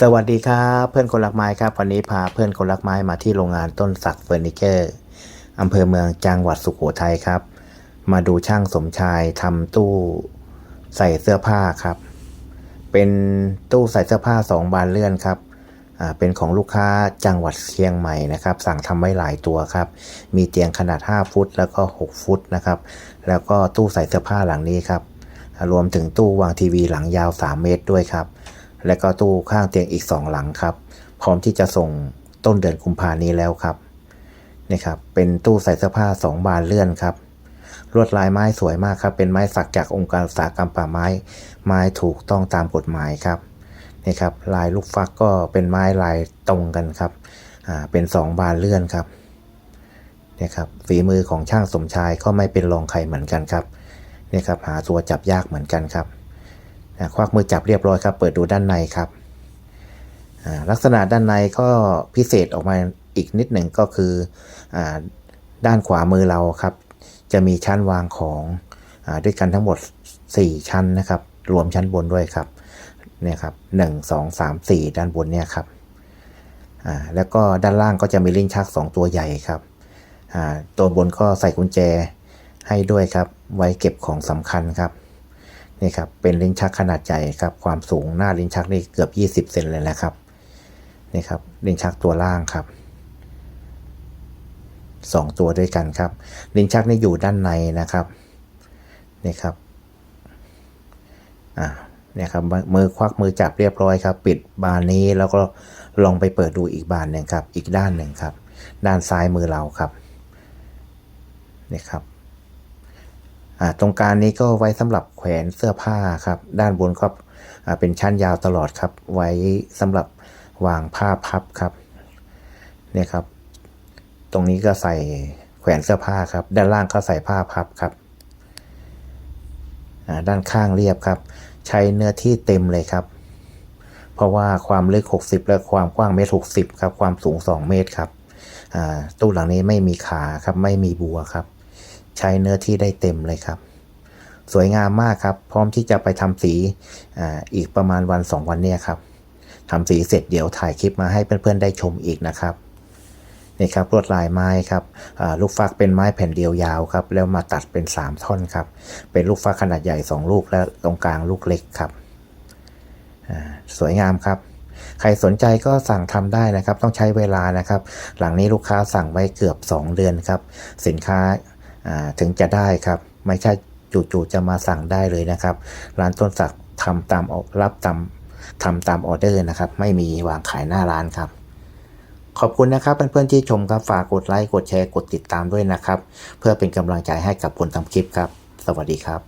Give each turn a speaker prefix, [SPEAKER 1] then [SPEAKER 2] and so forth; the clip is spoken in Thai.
[SPEAKER 1] สวัสดีครับเพื่อนคนรักไม้ครับ วันนี้พาเพื่อนคนรักไม้มาที่โรงงานต้นสักเฟอร์นิเจอร์อำเภอเมืองจังหวัดสุโขทัยครับ มาดูช่างสมชายทำตู้ใส่เสื้อผ้าครับ เป็นตู้ใส่เสื้อผ้าสองบานเลื่อนครับอ่าเป็นของลูกค้าจังหวัดเชียงใหม่นะครับ สั่งทำไว้หลายตัวครับ มีเตียงขนาด 5 ฟุต แล้วก็ 6 ฟุตนะครับ แล้วก็ตู้ใส่เสื้อผ้าหลังนี้ครับ รวมถึงตู้วางทีวีหลังยาว 3 เมตรด้วยครับ และก็ตู้ข้างเตียงอีก 2 หลังครับ พร้อมที่จะส่งต้นเดือนกุมภานี้แล้วครับนี่ครับ เป็นตู้ใส่เสื้อผ้า 2 บานเลื่อนครับ ลวดลายไม้สวยมากครับ เป็นไม้สักจากองค์การอุตสาหกรรมป่าไม้ ไม้ถูกต้องตามกฎหมายครับนี่ครับ ลายลูกฟักก็เป็นไม้ลายตรงกันครับ อ่า เป็น 2 บานเลื่อนครับนี่ครับ ฝีมือของช่างสมชายก็ไม่เป็นรองใครเหมือนกันครับนี่ครับ หาตัวจับยากเหมือนกันครับ ควักมือจับเรียบร้อยครับ เปิดดูด้านในครับ ลักษณะด้านในก็พิเศษออกมาอีกนิดหนึ่งก็คืออด้านขวามือเราครับ จะมีชั้นวางของอด้วยกันทั้งหมด 4 ชั้นนะครับ รวมชั้นบนด้วยครับเนี่ยครับหนึ่งสองสามสี่ด้านบนเนี่ยครับอ่าแล้วก็ด้านล่างก็จะมีลิ้นชัก 2 ตัวใหญ่ครับอ่าตัวบนก็ใส่กุญแจให้ด้วยครับ ไว้เก็บของสำคัญครับ นี่ครับเป็นลิ้นชักขนาดใหญ่ครับความสูงหน้าลิ้นชักนี่เกือบ 20เซนเลยนะครับนี่ครับลิ้นชักตัวล่างครับสองตัวด้วยกันครับ ลิ้นชักนี่อยู่ด้านในนะครับนี่ครับอ่าเนี่ยครับมือควักมือจับเรียบร้อยครับ ปิดบานนี้แล้วก็ลองไปเปิดดูอีกบานหนึ่งครับ อีกด้านหนึ่งครับ ด้านซ้ายมือเราครับนี่ครับ ตรงกลางนี้ก็ไว้สำหรับแขวนเสื้อผ้าครับ ด้านบนก็เป็นชั้นยาวตลอดครับ ไว้สำหรับวางผ้าพับครับเนี่ยครับ ตรงนี้ก็ใส่แขวนเสื้อผ้าครับ ด้านล่างก็ใส่ผ้าพับครับด้านข้างเรียบครับ ใช้เนื้อที่เต็มเลยครับ เพราะว่าความลึก 60 และความกว้างเมตร60ครับ ความสูง 2 เมตรครับตู้หลังนี้ไม่มีขาครับ ไม่มีบัวครับ ใช้เนื้อที่ได้เต็มเลยครับ สวยงามมากครับ พร้อมที่จะไปทำสีออีกประมาณวัน 2 วันเนี่ยครับทำสีเสร็จเดี๋ยวถ่ายคลิปมาให้เพื่อนๆได้ชมอีกนะครับนี่ครับลวดลายไม้ครับลูกฟักเป็นไม้แผ่นเดียวยาวครับ แล้วมาตัดเป็น 3 ท่อนครับ เป็นลูกฟักขนาดใหญ่ 2 ลูกและตรงกลางลูกเล็กครับสวยงามครับ ใครสนใจก็สั่งทำได้นะครับ ต้องใช้เวลานะครับ หลังนี้ลูกค้าสั่งไว้เกือบ 2 เดือนครับ สินค้า ถึงจะได้ครับ ไม่ใช่จู่ๆจะมาสั่งได้เลยนะครับ ร้านต้นสักทำตามออรับตามทำตามออเดอร์นะครับ ไม่มีวางขายหน้าร้านครับ ขอบคุณนะครับเพื่อนๆที่ชมครับฝากกดไลค์กดแชร์กดติดตามด้วยนะครับ เพื่อเป็นกำลังใจให้กับคนทำคลิปครับ สวัสดีครับ